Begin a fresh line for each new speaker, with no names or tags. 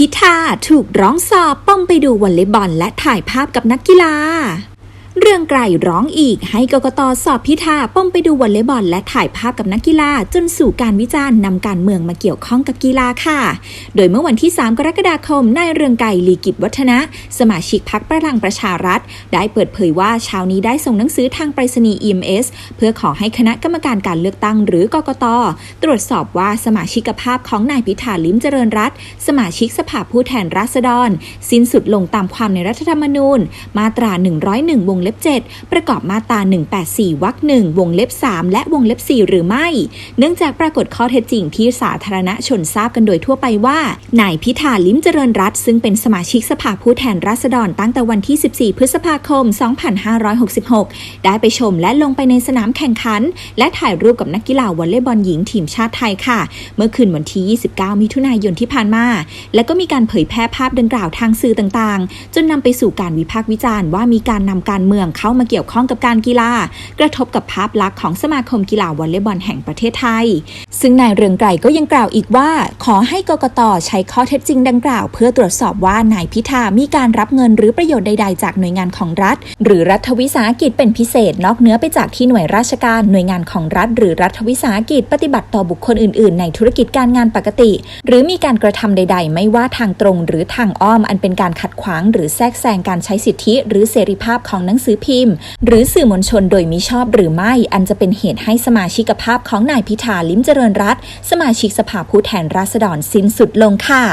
พิธาถูกร้องสอบป้อมไปดูวอลเลย์บอลและถ่ายภาพกับนักกีฬา เรื่องไกลร้องอีกให้กกตสอบพิธาป้อมไปดูวอลเลย์บอล และถ่ายภาพกับนักกีฬา จนสู่การวิจารณ์นำการเมืองมาเกี่ยวข้องกับกีฬาค่ะ โดยเมื่อวันที่ 3 กรกฎาคมนายเรืองไกรลีกิจวัฒนะ สมาชิกพักพลังประชารัฐ ได้เปิดเผยว่าเช้านี้ได้ส่งหนังสือทางไปรษณีย์ EMS เพื่อขอให้คณะกรรมการการเลือกตั้งหรือกกตตรวจสอบว่าสมาชิกภาพของนายพิธาลิ้มเจริญรัตสมาชิกสภาผู้แทนราษฎร สิ้นสุดลงตามความในรัฐธรรมนูญ มาตรา 101 วงเล็บ 7 ประกอบมาตรา 184 วรรคหนึ่งวงเล็บ 3 และวงเล็บ 4 หรือไม่ เนื่องจากปรากฏข้อเท็จจริงที่สาธารณชนทราบกันโดยทั่วไปว่านายพิธาลิ้มเจริญรัตซึ่งเป็นสมาชิกสภาผู้แทนราษฎรตั้งแต่วันที่ 14 พฤษภาคม 2566 ได้ไปชมและลงไปในสนามแข่งขัน และถ่ายรูปกับนักกีฬาวอลเลย์บอลหญิงทีมชาติไทยค่ะ เมื่อคืนวันที่ 29 มิถุนายนที่ผ่านมา และก็มีการเผยแพร่ภาพดังกล่าวทางสื่อต่างๆ จนนำไปสู่การวิพากษ์วิจารณ์ว่ามีการนำการเมืองเข้ามาเกี่ยวข้องกับการกีฬา กระทบกับภาพลักษณ์ของสมาคมกีฬาวอลเลย์บอลแห่งประเทศไทย ซึ่งนายเรืองไกรก็ยังกล่าวอีกว่า ขอให้กกตใช้ข้อเท็จจริงดังกล่าว เพื่อตรวจสอบว่านายพิธามีการรับเงินหรือประโยชน์ใด ๆ จากหน่วยงานของรัฐ หรือรัฐวิสาหกิจเป็นพิเศษ นอกเหนือไปจากที่หน่วยราชการหน่วยงานของรัฐ หรือรัฐวิสาหกิจปฏิบัติต่อบุคคลอื่น ๆ ในธุรกิจการงานปกติ หรือมีการกระทำใด ๆ ไม่ว่าทางตรงหรือทางอ้อมอันเป็นการขัดขวาง หรือแทรกแซงการใช้สิทธิ หรือเสรีภาพของหนังสือพิมพ์ หรือสื่อมวลชนโดยมิชอบหรือไม่ อันจะเป็นเหตุให้สมาชิกภาพของนายพิธาลิ้มเจริญรัฐ สมาชิกสภาผู้แทนราษฎรสิ้นสุดลงค่ะ